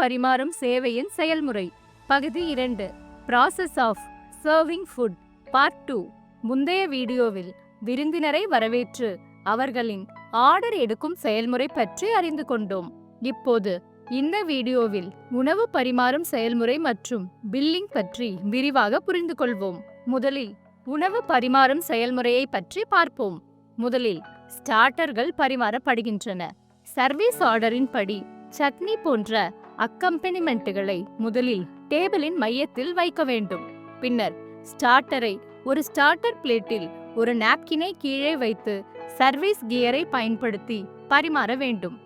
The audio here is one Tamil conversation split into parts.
பரிமாறும் சேவையின் செயல்முறை. பகுதி இரண்டு. Process of serving food part two முந்தைய வீடியோவில் விருந்தினரை வரவேற்று அவர்களின் ஆர்டர் எடுக்கும் செயல்முறை பற்றி அறிந்து கொண்டோம். இப்போது இந்த வீடியோவில் உணவு பரிமாறும் செயல்முறை மற்றும் பில்லிங் பற்றி விரிவாக புரிந்து கொள்வோம். முதலில் உணவு பரிமாறும் செயல்முறையை பற்றி பார்ப்போம். முதலில் ஸ்டார்டர்கள் பரிமாறப்படுகின்றன. சர்வீஸ் ஆர்டரின் படி சட்னி போன்ற அக்கம்பெனிமெண்ட்டுகளை முதலில் டேபிளின் மையத்தில் வைக்க வேண்டும். பின்னர் ஸ்டார்டரை ஒரு ஸ்டார்டர் பிளேட்டில் ஒரு நாப்கினை கீழே வைத்து சர்வீஸ் கியரை பயன்படுத்தி பரிமாற வேண்டும்.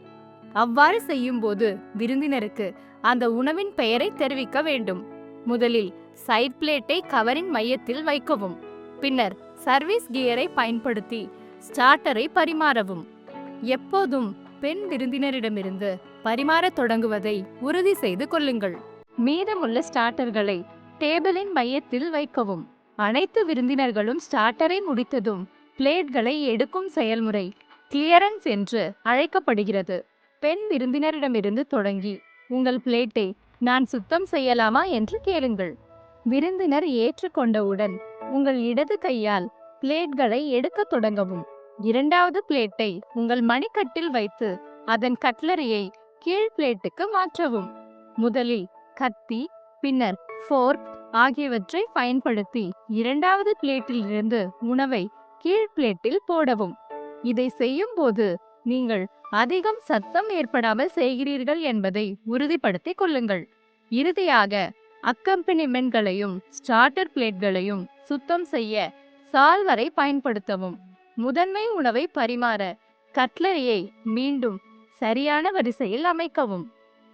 அவ்வாறு செய்யும்போது விருந்தினருக்கு அந்த உணவின் பெயரை தெரிவிக்க வேண்டும். முதலில் சைட் பிளேட்டை கவரின் மையத்தில் வைக்கவும். பின்னர் சர்வீஸ் கியரை பயன்படுத்தி ஸ்டார்டரை பரிமாறவும். எப்போதும் பெண் விருந்தினரிடமிருந்து பரிமாறத் தொடங்குவதை உறுதி செய்து கொள்ளுங்கள். மீதமுள்ள ஸ்டார்டர்களை டேபிளின் மையத்தில் வைக்கவும். அனைத்து விருந்தினர்களும் ஸ்டார்டரை முடித்ததும் பிளேட்களை எடுக்கும் செயல்முறை கிளியரன்ஸ் என்று அழைக்கப்படுகிறது. பெண் விருந்தினரிடமிருந்து தொடங்கி உங்கள் பிளேட்டை நான் சுத்தம் செய்யலாமா என்று கேளுங்கள். விருந்தினர் ஏற்றுக்கொண்டவுடன் உங்கள் இடது கையால் பிளேட்களை எடுக்கத் தொடங்கவும். இரண்டாவது பிளேட்டை உங்கள் மணிக்கட்டில் வைத்து அதன் கட்லரியை கீழ் பிளேட்டுக்கு மாற்றவும். முதலில் கத்தி பின்னர் ஃபோர்க் ஆகியவற்றை பயன்படுத்தி இரண்டாவது பிளேட்டில் இருந்து உணவை கீழ் பிளேட்டில் போடவும். இதை செய்யும் போது நீங்கள் அதிகம் சத்தம் ஏற்படாமல் செய்கிறீர்கள் என்பதை உறுதிப்படுத்திக் கொள்ளுங்கள். இறுதியாக அக்கம்பெனிமெண்ட்களையும் ஸ்டார்டர் பிளேட்களையும் சுத்தம் செய்ய சால்வரை பயன்படுத்தவும். முதன்மை உணவை பரிமாற கட்லரியை மீண்டும் சரியான வரிசையில் அமைக்கவும்.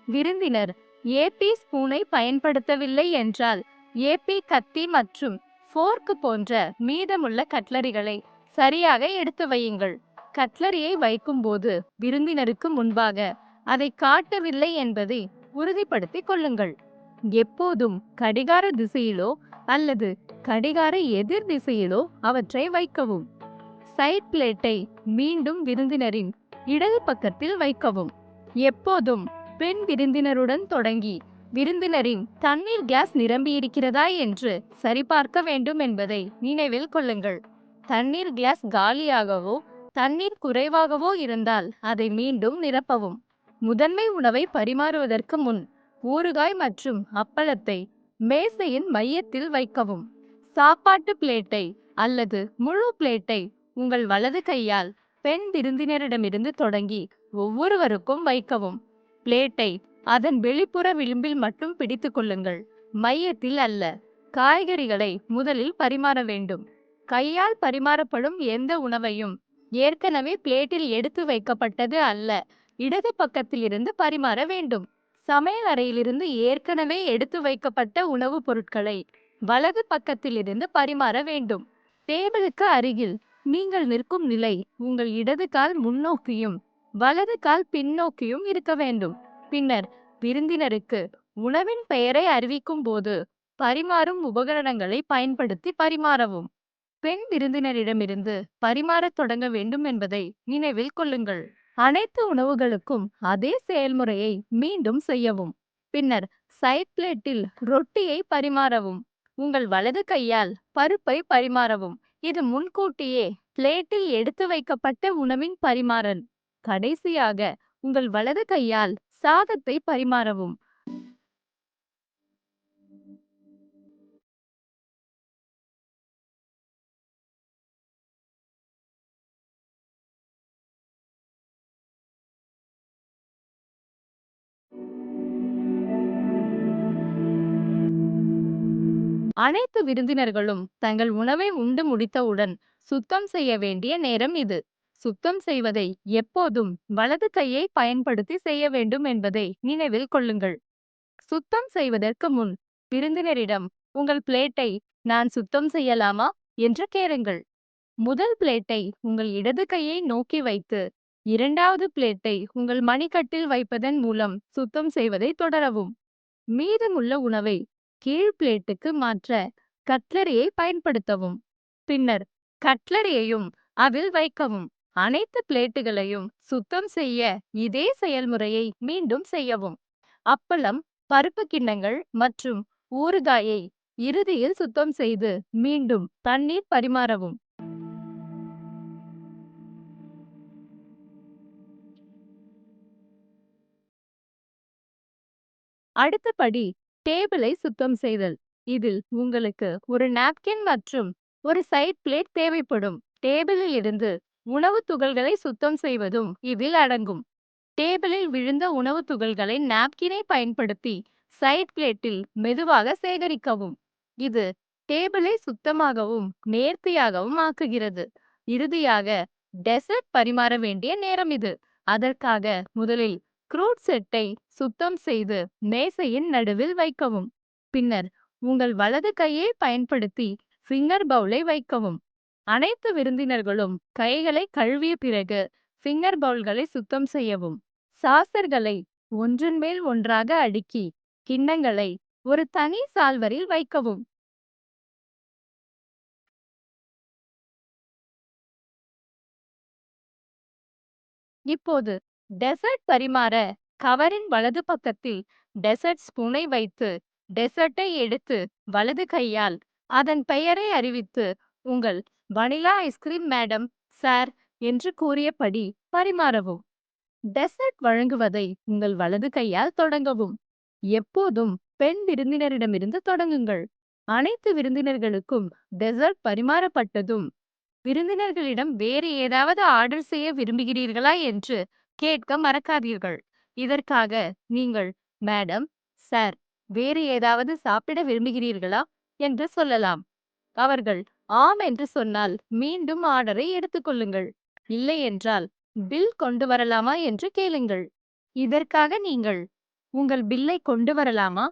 விருந்தினர் ஏபி ஸ்பூனை பயன்படுத்தவில்லை என்றால் ஏபி கத்தி மற்றும் ஃபோர்க் போன்ற மீதமுள்ள கட்லரிகளை சரியாக எடுத்து வையுங்கள். கட்லரியை வைக்கும்போது விருந்தினருக்கு முன்பாக அதை காட்டவில்லை என்பதை உறுதிப்படுத்திக் கொள்ளுங்கள். எப்போதும் கடிகார திசையிலோ அல்லது கடிகார எதிர் திசையிலோ அவற்றை வைக்கவும். சைட் பிளேட்டை மீண்டும் விருந்தினரின் இடது பக்கத்தில் வைக்கவும். எப்போதும் பெண் விருந்தினருடன் தொடங்கி விருந்தினரின் தண்ணீர் கிளாஸ் நிரம்பியிருக்கிறதா என்று சரிபார்க்க வேண்டும் என்பதை நினைவில் கொள்ளுங்கள். தண்ணீர் கிளாஸ் காலியாகவோ தண்ணீர் குறைவாகவோ இருந்தால் அதை மீண்டும் நிரப்பவும். முதன்மை உணவை பரிமாறுவதற்கு முன் ஊறுகாய் மற்றும் அப்பளத்தை மேசையின் மையத்தில் வைக்கவும். சாப்பாட்டு பிளேட்டை அல்லது முழு பிளேட்டை உங்கள் வலது கையால் பெண் விருந்தினரிடமிருந்து தொடங்கி ஒவ்வொருவருக்கும் வைக்கவும். பிளேட்டை அதன் வெளிப்புற விளிம்பில் மட்டும் பிடித்து கொள்ளுங்கள். மையத்தில் அல்ல காய்கறிகளை முதலில் பரிமாற வேண்டும். கையால் பரிமாறப்படும் எந்த உணவையும் ஏற்கனவே பிளேட்டில் எடுத்து வைக்கப்பட்டது அல்ல இடது பக்கத்திலிருந்து பரிமாற வேண்டும். சமையல் அறையிலிருந்து ஏற்கனவே எடுத்து வைக்கப்பட்ட உணவுப் பொருட்களை வலது பக்கத்திலிருந்து பரிமாற வேண்டும். டேபிளுக்கு அருகில் நீங்கள் நிற்கும் நிலை உங்கள் இடது கால் முன்னோக்கியும் வலது கால் பின்னோக்கியும் இருக்க வேண்டும். பின்னர் விருந்தினருக்கு உணவின் பெயரை அறிவிக்கும் போது பரிமாறும் உபகரணங்களை பயன்படுத்தி பரிமாறவும். பெண் விருந்தினரிடமிருந்து பரிமாறத் தொடங்க வேண்டும் என்பதை நினைவில் கொள்ளுங்கள். அனைத்து உணவுகளுக்கும் அதே செயல்முறையை மீண்டும் செய்யவும். பின்னர் சைட் பிளேட்டில் ரொட்டியை பரிமாறவும். உங்கள் வலது கையால் பருப்பை பரிமாறவும். இது முன்கூட்டியே பிளேட்டில் எடுத்து வைக்கப்பட்ட உணவின் பரிமாறல். கடைசியாக உங்கள் வலது கையால் சாதத்தை பரிமாறவும். அனைத்து விருந்தினர்களும் தங்கள் உணவை உண்டு முடித்தவுடன் சுத்தம் செய்ய வேண்டிய நேரம் இது. சுத்தம் செய்வதை எப்போதும் வலது கையை பயன்படுத்தி செய்ய வேண்டும் என்பதை நினைவில் கொள்ளுங்கள். சுத்தம் செய்வதற்கு முன் விருந்தினரிடம் உங்கள் பிளேட்டை நான் சுத்தம் செய்யலாமா? என்று கேளுங்கள். முதல் பிளேட்டை உங்கள் இடது கையை நோக்கி வைத்து இரண்டாவது பிளேட்டை உங்கள் மணிக்கட்டில் வைப்பதன் மூலம் சுத்தம் செய்வதை தொடரவும். மீதமுள்ள உணவை கீழ் பிளேட்டுக்கு மாற்ற கட்லரியை பயன்படுத்தவும். பின்னர் கட்லரியையும் அதில் வைக்கவும். அனைத்து பிளேட்டுகளையும் சுத்தம் செய்ய இதே செயல்முறையை மீண்டும் செய்யவும். அப்பளம் பருப்பு கிண்ணங்கள் மற்றும் ஊறுகாயை இறுதியில் சுத்தம் செய்து மீண்டும் தண்ணீர் பரிமாறவும். அடுத்த படி டேபிளை சுத்தம் செய்தல். இதில் உங்களுக்கு ஒரு நாப்கின் மற்றும் ஒரு சைட் பிளேட் தேவைப்படும். டேபிளில் இருந்து உணவு துகள்களை சுத்தம் செய்வதும் இதில் அடங்கும். டேபிளில் விழுந்த உணவு துகள்களை நாப்கினை பயன்படுத்தி சைட் பிளேட்டில் மெதுவாக சேகரிக்கவும். இது டேபிளை சுத்தமாகவும் நேர்த்தியாகவும் ஆக்குகிறது. இறுதியாக டெசர்ட் பரிமாற வேண்டிய நேரம் இது. அதற்காக முதலில் க்ரூட் செட்டை சுத்தம் செய்து மேசையின் நடுவில் வைக்கவும். பின்னர் உங்கள் வலது கையை பயன்படுத்தி ஃபிங்கர் பவுலை வைக்கவும். அனைத்து விருந்தினர்களும் கைகளை கழுவிய பிறகு ஃபிங்கர் பவுல்களை சுத்தம் செய்யவும். சாசர்களை ஒன்றின் மேல் ஒன்றாக அடுக்கி கிண்ணங்களை ஒரு தனி சால்வரில் வைக்கவும். இப்போது டெசர்ட் பரிமாற கவரின் வலது பக்கத்தில் டெசர்ட் ஸ்பூனை வைத்து டெசர்ட்டை எடுத்து வலது கையால் அதன் பெயரை அறிவித்து உங்கள் வனிலா ஐஸ்கிரீம் மேடம் சார் என்று கூறியபடி பரிமாறவும். டெசர்ட் வழங்குவதை உங்கள் வலது கையால் தொடங்கவும். எப்போதும் பெண் விருந்தினரிடமிருந்து தொடங்குங்கள். அனைத்து விருந்தினர்களுக்கும் டெசர்ட் பரிமாறப்பட்டதும் விருந்தினர்களிடம் வேறு ஏதாவது ஆர்டர் செய்ய விரும்புகிறீர்களா என்று கேட்க மறக்காதீர்கள். இதற்காக நீங்கள் மேடம் சார் வேறு ஏதாவது சாப்பிட விரும்புகிறீர்களா? என்று சொல்லலாம். அவர்கள் ஆம் என்று சொன்னால் மீண்டும் ஆர்டரை எடுத்துக்கொள்ளுங்கள் இல்லை என்றால் பில் கொண்டு வரலாமா? என்று கேளுங்கள். இதற்காக நீங்கள் உங்கள் பில்லை கொண்டு வரலாமா?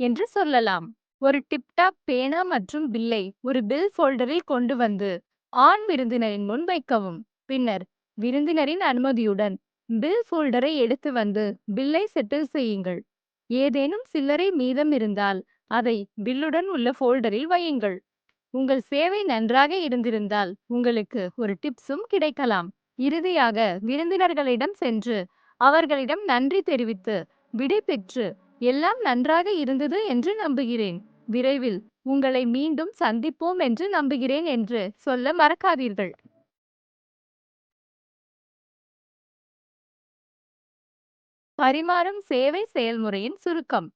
என்று சொல்லலாம். ஒரு டிப்டாப் பேனா மற்றும் பில்லை ஒரு பில் ஃபோல்டரில் கொண்டு வந்து ஆண் விருந்தினரின் முன் வைக்கவும். பின்னர் விருந்தினரின் அனுமதியுடன் பில் ஃபோல்டரை எடுத்து வந்து பில்லை செட்டில் செய்யுங்கள். ஏதேனும் சில்லறை மீதம் இருந்தால் அதை பில்லுடன் உள்ள ஃபோல்டரில் வையுங்கள். உங்கள் சேவை நன்றாக இருந்திருந்தால் உங்களுக்கு ஒரு டிப்ஸும் கிடைக்கலாம். இறுதியாக விருந்தினர்களிடம் சென்று அவர்களிடம் நன்றி தெரிவித்து விடை பெற்று எல்லாம் நன்றாக இருந்தது என்று நம்புகிறேன். விரைவில் உங்களை மீண்டும் சந்திப்போம் என்று நம்புகிறேன் என்று சொல்ல மறக்காதீர்கள். பரிமாறும் சேவை செயல்முறையின் சுருக்கம்.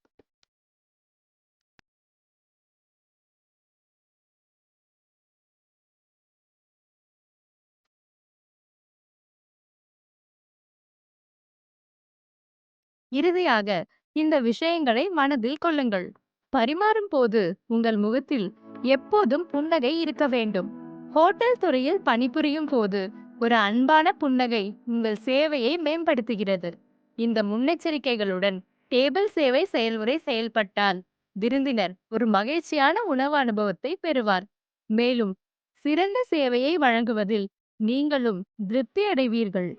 இறுதியாக இந்த விஷயங்களை மனதில் கொள்ளுங்கள். பரிமாறும் போது உங்கள் முகத்தில் எப்போதும் புன்னகை இருக்க வேண்டும். ஹோட்டல் துறையில் பணிபுரியும் போது ஒரு அன்பான புன்னகை உங்கள் சேவையை மேம்படுத்துகிறது. இந்த முன்னெச்சரிக்கைகளுடன் டேபிள் சேவை செயல்முறை செயல்பட்டால் விருந்தினர் ஒரு மகிழ்ச்சியான உணவு அனுபவத்தை பெறுவார். மேலும் சிறந்த சேவையை வழங்குவதில் நீங்களும் திருப்தி அடைவீர்கள்.